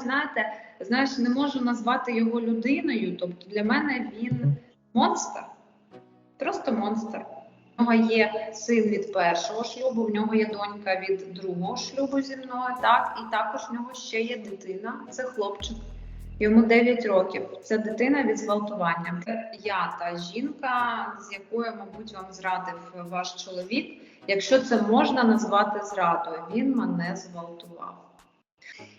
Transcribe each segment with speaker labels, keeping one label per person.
Speaker 1: знаєте, знаєш, не можу назвати його людиною. Тобто для мене він монстр, просто монстр. У нього є син від першого шлюбу, в нього є донька від другого шлюбу зі мною. Так, і також в нього ще є дитина. Це хлопчик. Йому 9 років. Це дитина від зґвалтування. Я та жінка, з якою, мабуть, вам зрадив ваш чоловік. Якщо це можна назвати зрадою, він мене зґвалтував.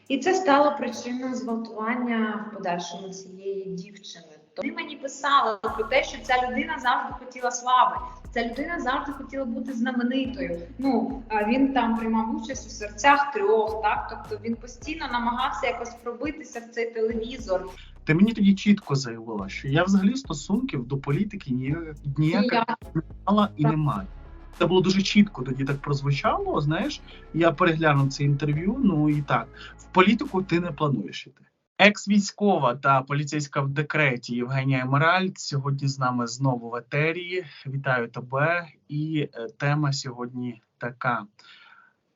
Speaker 1: І це стало причиною зґвалтування в подальшому цієї дівчини. Вони мені писали про те, що ця людина завжди хотіла слави. Ця людина завжди хотіла бути знаменитою. Ну він там приймав участь у серцях трьох, так тобто він постійно намагався якось пробитися в цей телевізор.
Speaker 2: Ти мені тоді чітко заявила, що я взагалі стосунків до політики ніяких не мала і не маю. Це було дуже чітко тоді так прозвучало. Знаєш, я переглянув це інтерв'ю. Ну і так, в політику ти не плануєш іти. Екс-військова та поліцейська в декреті Євгенія Емеральд сьогодні з нами знову в етері. Вітаю тебе. І е, тема сьогодні така: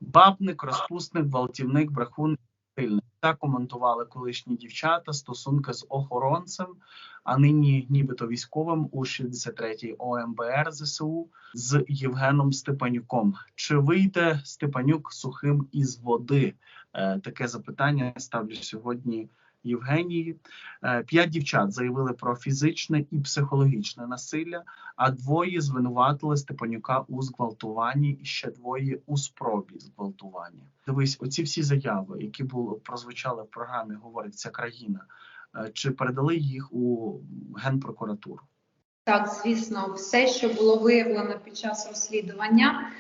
Speaker 2: бабник, розпусник, гвалтівник, брехун, сильний. Так коментували колишні дівчата стосунки з охоронцем, а нині нібито військовим у 63-й ОМБР ЗСУ з Євгеном Степанюком. Чи вийде Степанюк сухим із води? Е, таке запитання ставлю сьогодні Євгенії. Е, П'ять дівчат заявили про фізичне і психологічне насилля, а двоє звинуватили Степанюка у зґвалтуванні і ще двоє у спробі зґвалтування. Дивись, оці всі заяви, які були прозвучали в програмі Говорить вся країна. е, Чи передали їх у генпрокуратуру?
Speaker 1: Так, звісно, все, що було виявлено під час розслідування,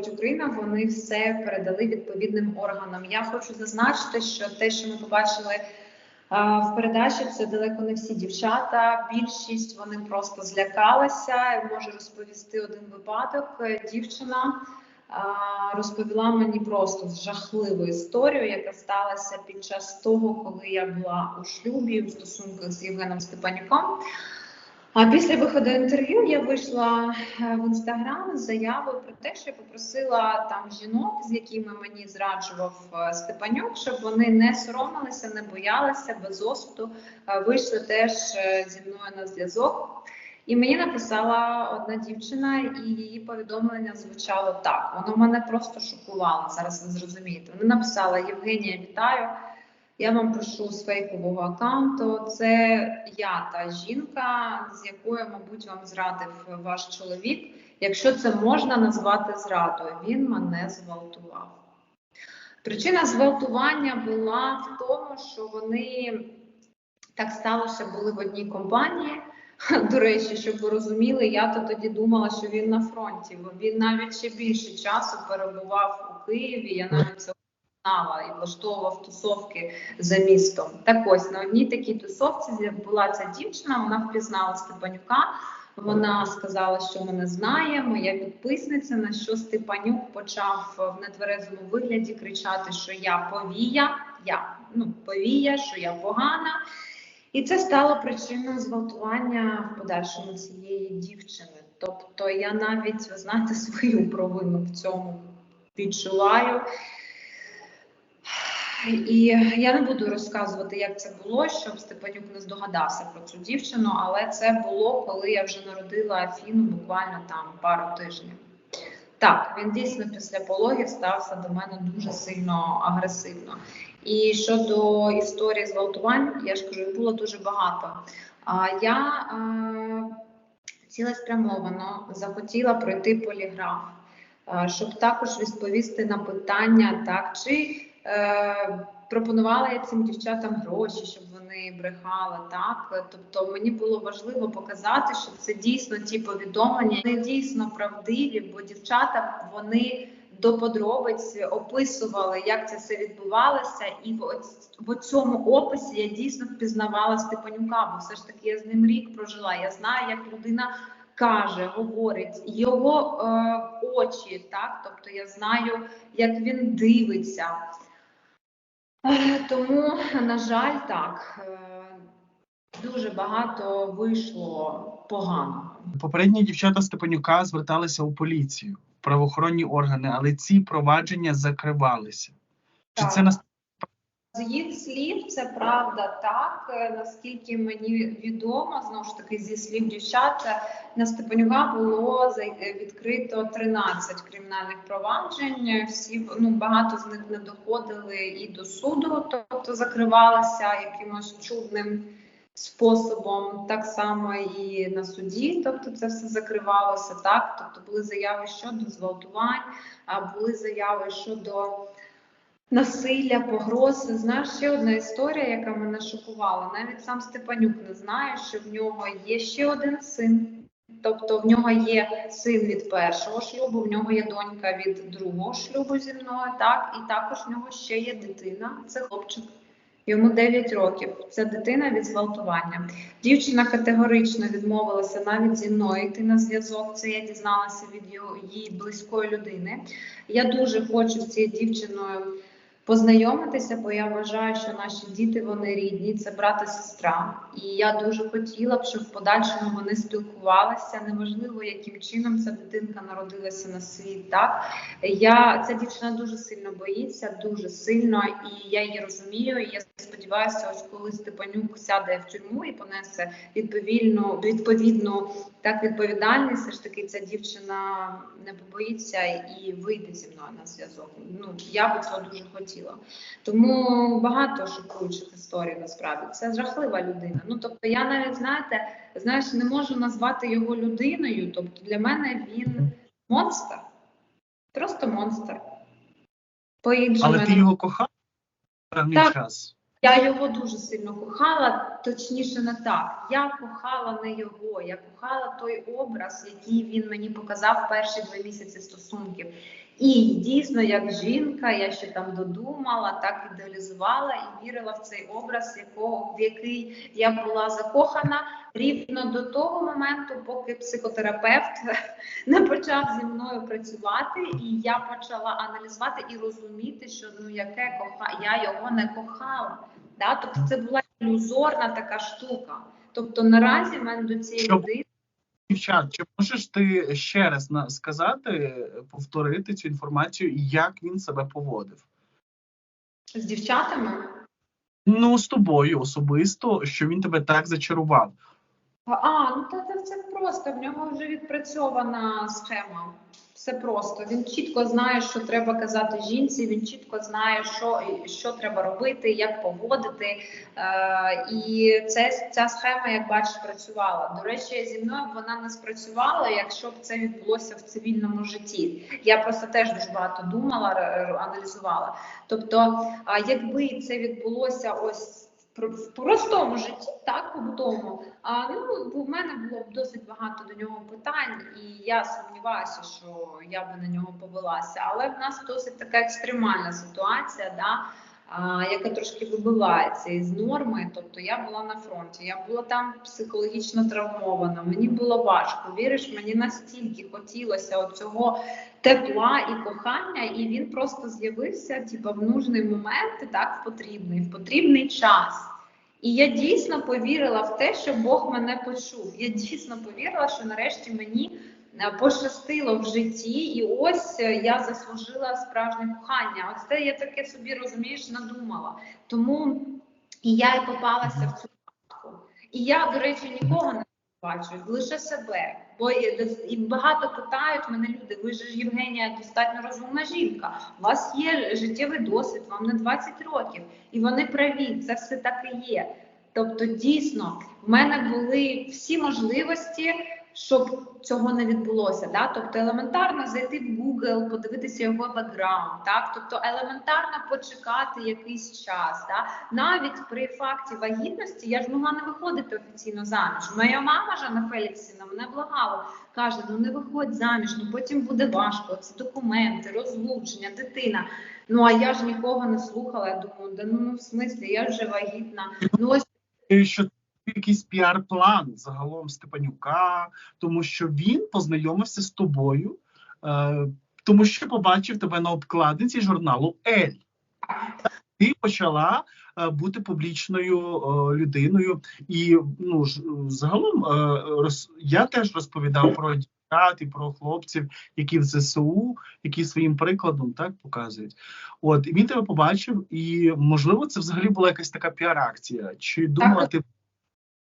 Speaker 1: говорить Україна, вони все передали відповідним органам. Я хочу зазначити, що те, що ми побачили в передачі, це далеко не всі дівчата. Більшість вони просто злякалися. Я можу розповісти один випадок. Дівчина розповіла мені просто жахливу історію, яка сталася під час того, коли я була у шлюбі в стосунках з Євгеном Степанюком. А після виходу інтерв'ю я вийшла е, в інстаграм з заявою про те, що я попросила там жінок, з якими мені зраджував е, Степанюк, щоб вони не соромилися, не боялися без осуду, е, вийшли теж зі мною на зв'язок. І мені написала одна дівчина, і її повідомлення звучало так. Воно мене просто шокувало. Зараз ви зрозумієте. Вона написала: Євгенія, вітаю. Я вам пишу з фейкового аккаунту. Це я та жінка, з якою, мабуть, вам зрадив ваш чоловік. Якщо це можна назвати зрадою, він мене зґвалтував. Причина зґвалтування була в тому, що вони так сталося, були в одній компанії. До речі, щоб ви розуміли, я то тоді думала, що він на фронті, бо він навіть ще більше часу перебував у Києві. Я навіть це знала і влаштовував тусовки за містом. Так ось на одній такій тусовці була ця дівчина, вона впізнала Степанюка. Вона сказала, що мене знає, моя підписниця. На що Степанюк почав в нетверезому вигляді кричати, що я повія, я ну повія, що я погана. І це стало причиною зґвалтування в подальшому цієї дівчини. Тобто я навіть, ви свою провину в цьому відчуваю. І я не буду розказувати, як це було, щоб Степанюк не здогадався про цю дівчину, але це було, коли я вже народила Афіну буквально там пару тижнів. Так, він дійсно після пологів стався до мене дуже сильно агресивно. І щодо історії зґвалтувань, я ж кажу, було дуже багато. А я цілеспрямовано захотіла пройти поліграф, щоб також відповісти на питання, так чи е, пропонувала я цим дівчатам гроші, щоб вони брехали. Так, тобто мені було важливо показати, що це дійсно ті повідомлення, вони дійсно правдиві, бо дівчата вони до подробиць описували, як це все відбувалося, і в цьому описі я дійсно впізнавала Степанюка, бо все ж таки я з ним рік прожила. Я знаю, як людина каже, говорить, його е, очі, так, тобто я знаю, як він дивиться. Е, Тому, на жаль, так. е, Дуже багато вийшло погано.
Speaker 2: Попередні дівчата Степанюка зверталися у поліцію, правоохоронні органи, але ці провадження закривалися. Чи
Speaker 1: Так.
Speaker 2: це нас
Speaker 1: З їх слів, це правда так. Е, Наскільки мені відомо, знову ж таки, зі слів дівчат, е, на Степанюка було е, відкрито 13 кримінальних проваджень. Всі ну багато з них не доходили і до суду, тобто закривалися якимось чудним способом, так само і на суді. Тобто, це все закривалося так. Тобто були заяви щодо зґвалтувань, а були заяви щодо. Насилля, погрози. Знаєш, ще одна історія, яка мене шокувала. Навіть сам Степанюк не знає, що в нього є ще один син. Тобто в нього є син від першого шлюбу, в нього є донька від другого шлюбу зі мною, так, і також в нього ще є дитина. Це хлопчик. Йому 9 років. Це дитина від зґвалтування. Дівчина категорично відмовилася навіть зі мною йти на зв'язок. Це я дізналася від її близької людини. Я дуже хочу з цією дівчиною познайомитися, бо я вважаю, що наші діти вони рідні, це брат і сестра. І я дуже хотіла б, щоб в подальшому вони спілкувалися. Неважливо, яким чином ця дитинка народилася на світ. Так я ця дівчина дуже сильно боїться, дуже сильно, і я її розумію. І я сподіваюся, ось коли Степанюк сяде в тюрму і понесе відповідну відповідну так відповідальність. Все ж таки, ця дівчина не побоїться і вийде зі мною на зв'язок. Ну я би цього дуже хотіла. Тому багато шокуючих історій насправді. Це жахлива людина. Ну тобто, я навіть знаєте, знаєш, не можу назвати його людиною. Тобто, для мене він монстр, просто монстр. По-іншому
Speaker 2: Але ти його кохав певний
Speaker 1: Так.
Speaker 2: час.
Speaker 1: Я його дуже сильно кохала, точніше не так. Я кохала не його, я кохала той образ, який він мені показав перші два місяці стосунків. І дійсно, як жінка, я ще там додумала, так ідеалізувала і вірила в цей образ, якого в який я була закохана рівно до того моменту, поки психотерапевт не почав зі мною працювати, і я почала аналізувати і розуміти, що ну яке коха я його не кохала. Да? Тобто це була ілюзорна така штука. Тобто наразі в мене до цієї людини
Speaker 2: Дівчат, чи можеш ти ще раз сказати, повторити цю інформацію, як він себе поводив?
Speaker 1: з дівчатами.
Speaker 2: Ну, з тобою особисто, що він тебе так зачарував.
Speaker 1: А, ну та це, просто в нього вже відпрацьована схема. Все просто. Він чітко знає, що треба казати жінці. Він чітко знає, що, що треба робити, як поводити. Е, і це ця схема, як бачиш, працювала. До речі, зі мною вона не спрацювала, якщо б це відбулося в цивільному житті. Я просто теж дуже багато думала, р- аналізувала. Тобто, якби це відбулося ось в простому житті, так побутовому, а ну в мене було б досить багато до нього питань, і я сумніваюся, що я би на нього повелася. Але в нас досить така екстремальна ситуація, да, яка трошки вибивається із норми. Тобто я була на фронті, я була там психологічно травмована. Мені було важко. Віриш, мені настільки хотілося оцього тепла і кохання, і він просто з'явився, типу, в нужний момент, так в потрібний, в потрібний час. І я дійсно повірила в те, що Бог мене почув. Я дійсно повірила, що нарешті мені пощастило в житті, і ось е, я заслужила справжнє кохання. Ось це я таке собі розумієш, надумала. Тому і я і попалася в цю пастку. І я, до речі, нікого не бачу, лише себе. Бо і багато питають мене люди. Ви ж Євгенія достатньо розумна жінка. У вас є життєвий досвід, вам не 20 років, і вони праві. Це все так і є. Тобто, дійсно, в мене були всі можливості, щоб цього не відбулося. Да? Тобто, елементарно зайти в Google, подивитися його бекграунд, так тобто елементарно почекати якийсь час. Да? Навіть при факті вагітності я ж могла не виходити офіційно заміж. Моя мама Жанна Феліксівна мене благала, каже: ну не виходь заміж, ну потім буде важко. Це документи, розлучення, дитина. Ну а я ж нікого не слухала. Я думаю, да ну, ну в смислі, я вже вагітна. Ну ось
Speaker 2: якийсь піар-план загалом Степанюка, тому що він познайомився з тобою, е, тому що побачив тебе на обкладинці журналу Ель. Ти почала е, бути публічною е, людиною, і ну ж загалом е, роз, я теж розповідав про дівчат, і про хлопців, які в ЗСУ, які своїм прикладом так показують. От і він тебе побачив, і можливо, це взагалі була якась така піар-акція. Чи думала ти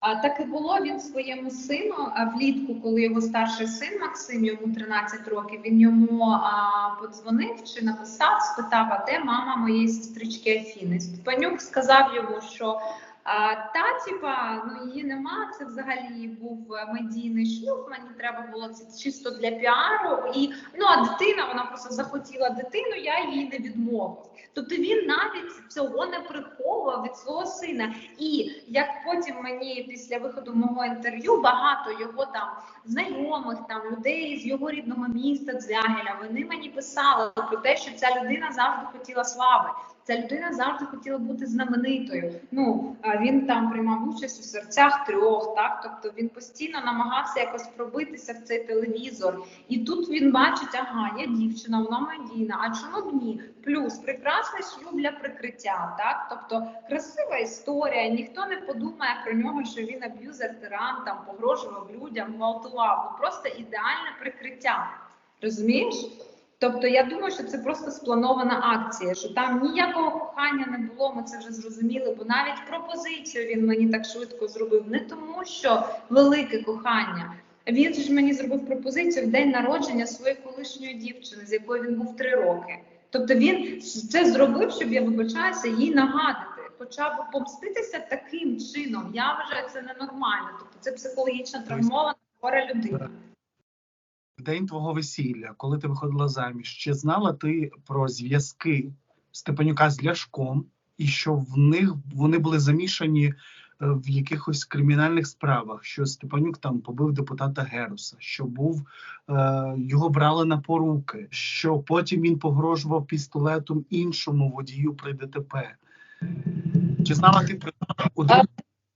Speaker 1: А так і було він своєму сину а влітку, коли його старший син Максим, йому 13 років, він йому а, подзвонив чи написав, спитав, а де мама моєї сестрички Афіни. Степанюк сказав йому, що та, типа, ну її нема. Це взагалі був медійний шлюб. Мені треба було це чисто для піару. І ну а дитина, вона просто захотіла дитину, я їй не відмовив. Тобто він навіть цього не приховував від свого сина. І як потім мені після виходу мого інтерв'ю багато його там знайомих, там людей з його рідного міста Дзягеля, вони мені писали про те, що ця людина завжди хотіла слави. Ця людина завжди хотіла бути знаменитою. Ну він там приймав участь у серцях трьох, так тобто він постійно намагався якось пробитися в цей телевізор. І тут він бачить, ага, я дівчина, вона медійна. А чому б ні? Плюс прекрасний шлюб для прикриття, так тобто красива історія. Ніхто не подумає про нього, що він аб'юзер, тиран, там погрожував людям, гвалтував. Ну просто ідеальне прикриття. Розумієш? Тобто я думаю, що це просто спланована акція, що там ніякого кохання не було. Ми це вже зрозуміли, бо навіть пропозицію він мені так швидко зробив. Не тому, що велике кохання. Він ж мені зробив пропозицію в день народження своєї колишньої дівчини, з якою він був три роки. Тобто він це зробив, щоб я вибачаюся, їй нагадати, хоча б помститися таким чином. Я вважаю, це ненормально. Тобто це психологічно травмована хвора людина.
Speaker 2: День твого весілля, коли ти виходила заміж, чи знала ти про зв'язки Степанюка з Ляшком, і що в них вони були замішані е, в якихось кримінальних справах, що Степанюк там побив депутата Геруса, що був е, його брали на поруки, що потім він погрожував пістолетом іншому водію при ДТП. Чи знала ти про один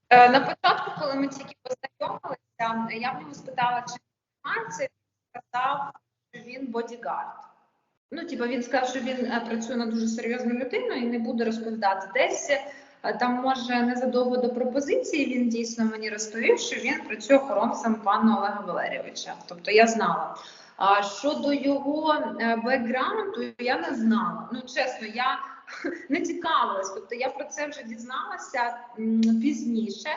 Speaker 1: Е, На початку, коли ми тільки познайомилися, я в нього спитала, чи це. Сказав, що він бодігард. Ну, типу, він сказав, що він е, працює на дуже серйозну людину і не буде розповідати. Десь е, там, може, незадовго до пропозиції він дійсно мені розповів, що він працює охоронцем пана Олега Валерійовича. Тобто я знала. А щодо його е, бекграунду, я не знала. Ну, чесно, я не цікавилась. Тобто я про це вже дізналася пізніше.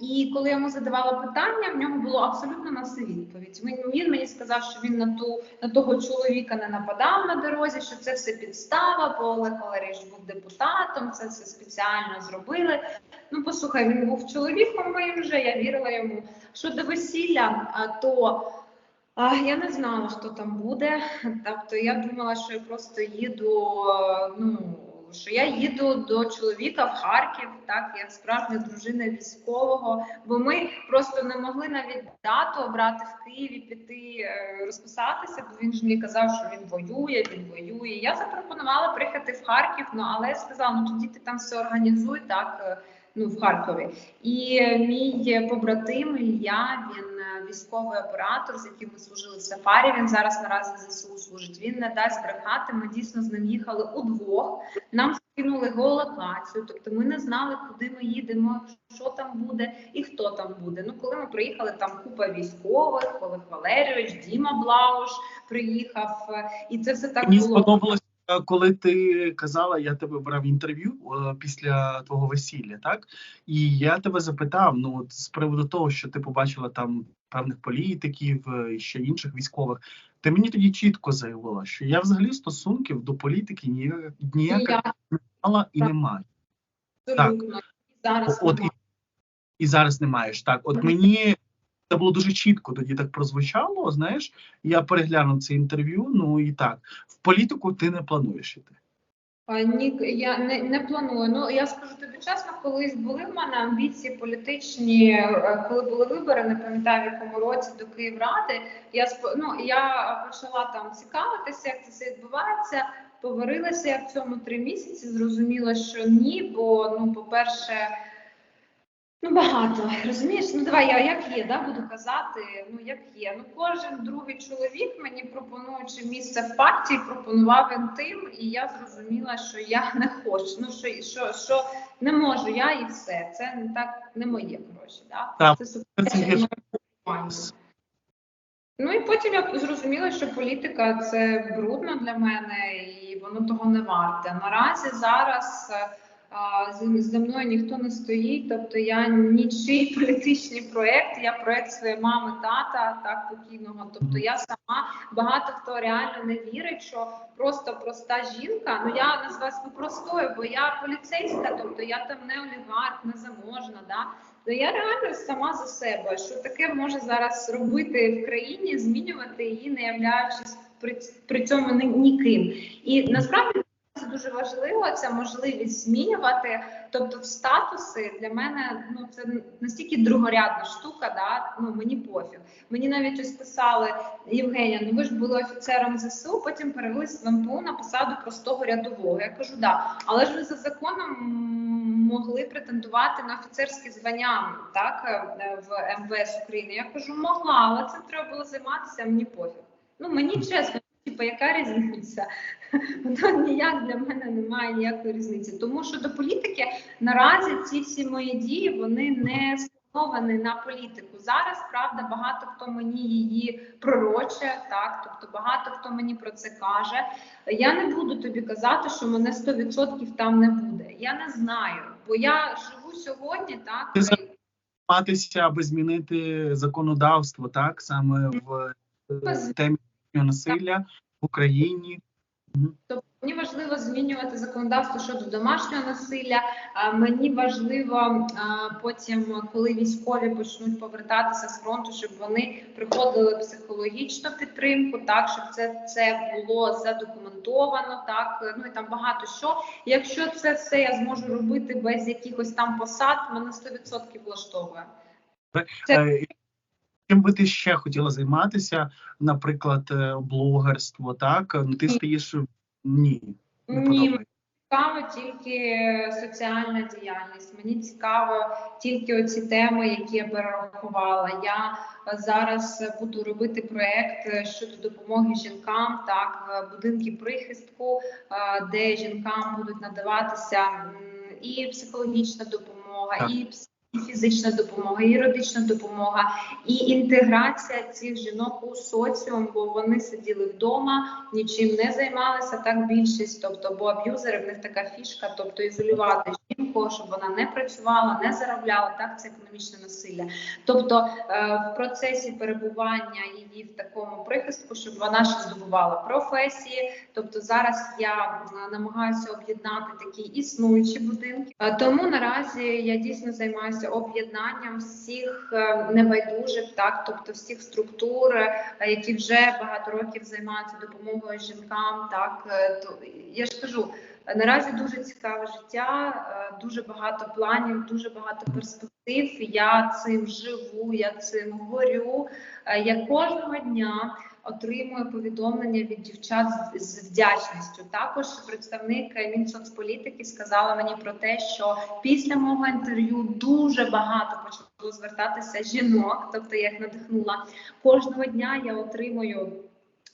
Speaker 1: І коли я йому задавала питання, в нього було абсолютно на все відповідь. Він, він мені сказав, що він на ту на того чоловіка не нападав на дорозі, що це все підстава, бо Олег Валерійович був депутатом, це все спеціально зробили. Ну, послухай, він був чоловіком моїм вже, я вірила йому. Щодо весілля, то а, я не знала, хто там буде. Тобто я думала, що я просто їду. Ну що я їду до чоловіка в Харків, так як справжня дружина військового. Бо ми просто не могли навіть дату обрати в Києві, піти е, розписатися. Бо він ж мені казав, що він воює, він воює. Я запропонувала приїхати в Харків. Ну але я сказала, ну тоді ти там все організуй так. Е, Ну, в Харкові, і е, мій побратим Ілля, він е, військовий оператор, з яким ми служили в Сафарі. Він зараз наразі в ЗСУ служить. Він не дасть брехати. Ми дійсно з ним їхали удвох. Нам скинули геолокацію, тобто ми не знали, куди ми їдемо, що там буде і хто там буде. Ну, коли ми приїхали, там купа військових, Олег Валерійович, Діма Блауш приїхав, е, і це все так
Speaker 2: Мені
Speaker 1: було.
Speaker 2: Коли ти казала, я тебе брав інтерв'ю е, після твого весілля, так? І я тебе запитав: ну от з приводу того, що ти побачила там певних політиків е, і ще інших військових. Ти мені тоді чітко заявила, що я взагалі стосунків до політики ніяк- ніяких не мала і не маю.
Speaker 1: абсолютно зараз
Speaker 2: От і, і зараз не маєш. Так, от мені це було дуже чітко тоді так прозвучало. Знаєш, я переглянув це інтерв'ю. Ну і так, в політику ти не плануєш іти.
Speaker 1: Ні, я не, не планую. Ну я скажу тобі чесно, колись були в мене амбіції політичні, е, коли були вибори, не пам'ятаю в якому році до Київради. Я ну, я почала там цікавитися, як це все відбувається. Поварилася я в цьому три місяці. Зрозуміла, що ні, бо ну, по-перше, ну багато розумієш. Ну давай я як є, да, буду казати. Ну як є. Ну кожен другий чоловік мені пропонуючи місце в партії, пропонував інтим, і я зрозуміла, що я не хочу. Ну що, що, що не можу я і все. Це не так не моє гроші. Да? Це суперечить Ну і потім я зрозуміла, що політика це брудно для мене і воно того не варте. Наразі зараз а, зі зі мною ніхто не стоїть, тобто я нічий політичний проект, я проект своєї мами, тата, так покійного. Тобто я сама багато хто реально не вірить, що просто проста жінка. Ну я називаю себе простою, бо я поліцейська, тобто я там не олігарх, не заможна. Да? Ну я реально сама за себе, що таке може зараз робити в країні, змінювати її, не являючись при, при цьому ні- ніким. І насправді важливо, ця можливість змінювати. Тобто, в статуси для мене ну це настільки другорядна штука, да ну мені пофіг. Мені навіть ось писали Євгенія, ну ви ж були офіцером ЗСУ, потім перевелись в МПУ на посаду простого рядового. Я кажу, да, але ж ви за законом могли претендувати на офіцерське звання так в МВС України. Я кажу, могла, але цим треба було займатися. Мені пофіг. Ну мені чесно, типу, яка різниця? Воно ніяк для мене немає ніякої різниці. Тому що до політики наразі ці всі мої дії вони не спрямовані на політику. Зараз правда багато хто мені її пророче, так тобто багато хто мені про це каже. Я не буду тобі казати, що мене 100% там не буде. Я не знаю, бо я живу сьогодні, так
Speaker 2: Ти Матися, аби змінити законодавство, так саме в темі насилля в Україні.
Speaker 1: Тобто мені важливо змінювати законодавство щодо домашнього насилля. Мені важливо потім, коли військові почнуть повертатися з фронту, щоб вони приходили психологічну підтримку, так щоб це, це було задокументовано, так ну і там багато що. Якщо це все я зможу робити без якихось там посад, мене 100% влаштовує. Це-
Speaker 2: Е, Чим би ти ще хотіла займатися, наприклад, е, блогерство, так? Ну ти стаєш ні. Не
Speaker 1: Ні,
Speaker 2: подобається.
Speaker 1: цікаво тільки соціальна діяльність. Мені цікаво тільки оці теми, які я перерахувала. Я зараз буду робити проект е, щодо допомоги жінкам, так е, будинки прихистку, де жінкам будуть надаватися і психологічна допомога,
Speaker 2: Так.
Speaker 1: і пс- і фізична допомога, юридична допомога, і інтеграція цих жінок у соціум, бо вони сиділи вдома, нічим не займалися так більшість. Тобто, бо аб'юзери в них така фішка, тобто ізолювати жінку, щоб вона не працювала, не заробляла. Так це економічне насилля. Тобто е, в процесі перебування її в такому прихистку, щоб вона ще здобувала професії. Тобто зараз я е, намагаюся об'єднати такі існуючі будинки. Е, Тому наразі я дійсно займаюся об'єднанням всіх е, небайдужих, так тобто всіх структур, е, які вже багато років займаються допомогою жінкам. Так е, то я ж кажу. Наразі дуже цікаве життя, дуже багато планів, дуже багато перспектив. Я цим живу, я цим горю. Я кожного дня отримую повідомлення від дівчат з, вдячністю. Також представник е, Мінсоцполітики сказала мені про те, що після мого інтерв'ю дуже багато почало звертатися жінок, тобто я їх надихнула. Кожного дня я отримую.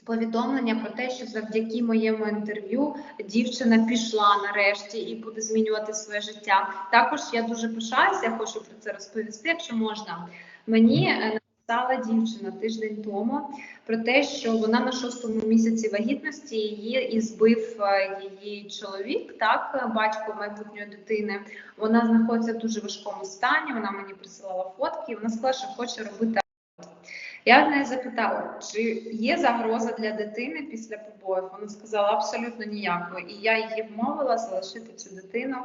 Speaker 1: Повідомлення про те, що завдяки моєму інтерв'ю дівчина пішла нарешті і буде змінювати своє життя. Також я дуже пишаюся, хочу про це розповісти, якщо можна. Мені написала дівчина тиждень тому про те, що вона на шостому місяці вагітності її і збив е, її чоловік, так батько майбутньої дитини. Вона знаходиться в дуже важкому стані. Вона мені присилала фотки. і Вона сказала, що хоче робити. Я в неї запитала, чи є загроза для дитини після побоїв. Вона сказала абсолютно ніякої. І я її вмовила залишити цю дитину.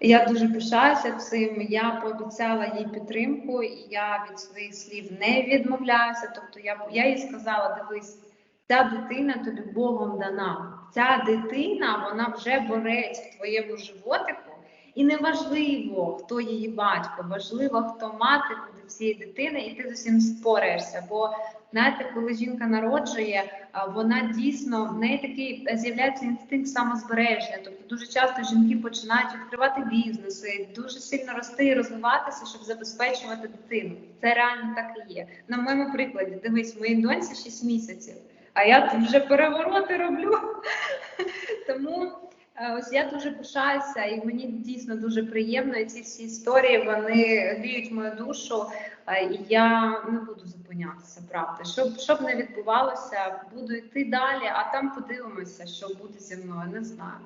Speaker 1: Я дуже пишаюся цим. Я пообіцяла їй підтримку, і я від своїх слів не відмовляюся. Тобто, я, я їй сказала: дивись, ця дитина тобі Богом дана. Ця дитина вона вже борець в твоєму животику. І не важливо, хто її батько, важливо, хто мати цієї дитини, і ти з усім спораєшся. Бо знаєте, коли жінка народжує, вона дійсно в неї такий е, з'являється інстинкт самозбереження. Тобто дуже часто жінки починають відкривати бізнеси, дуже сильно рости і розвиватися, щоб забезпечувати дитину. Це реально так і є. На моєму прикладі, дивись, моїй доньці 6 місяців, а я тут вже перевороти роблю. Тому Ось я дуже пишаюся, і мені дійсно дуже приємно. І ці всі історії вони гріють мою душу. е, І я не буду зупинятися, правда. Щоб щоб не відбувалося, буду йти далі, а там подивимося, що буде зі мною. Не знаю.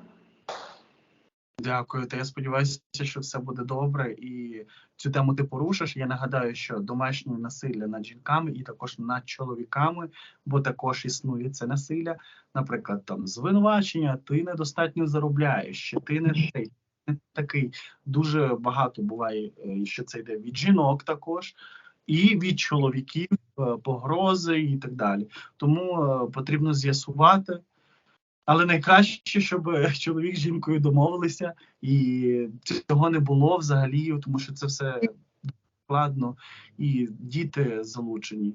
Speaker 2: Дякую. Та я сподіваюся, що все буде добре і цю тему ти порушиш. Я нагадаю, що домашнє насилля над жінками і також над чоловіками, бо також існує це насилля. Наприклад, там звинувачення, ти недостатньо заробляєш, чи ти не цей, не такий. Дуже багато буває, е, що це йде від жінок також. І від чоловіків е, погрози і так далі. Тому е, потрібно з'ясувати. Але найкраще, щоб е, чоловік з жінкою домовилися, і цього не було взагалі, тому що це все складно, і діти залучені.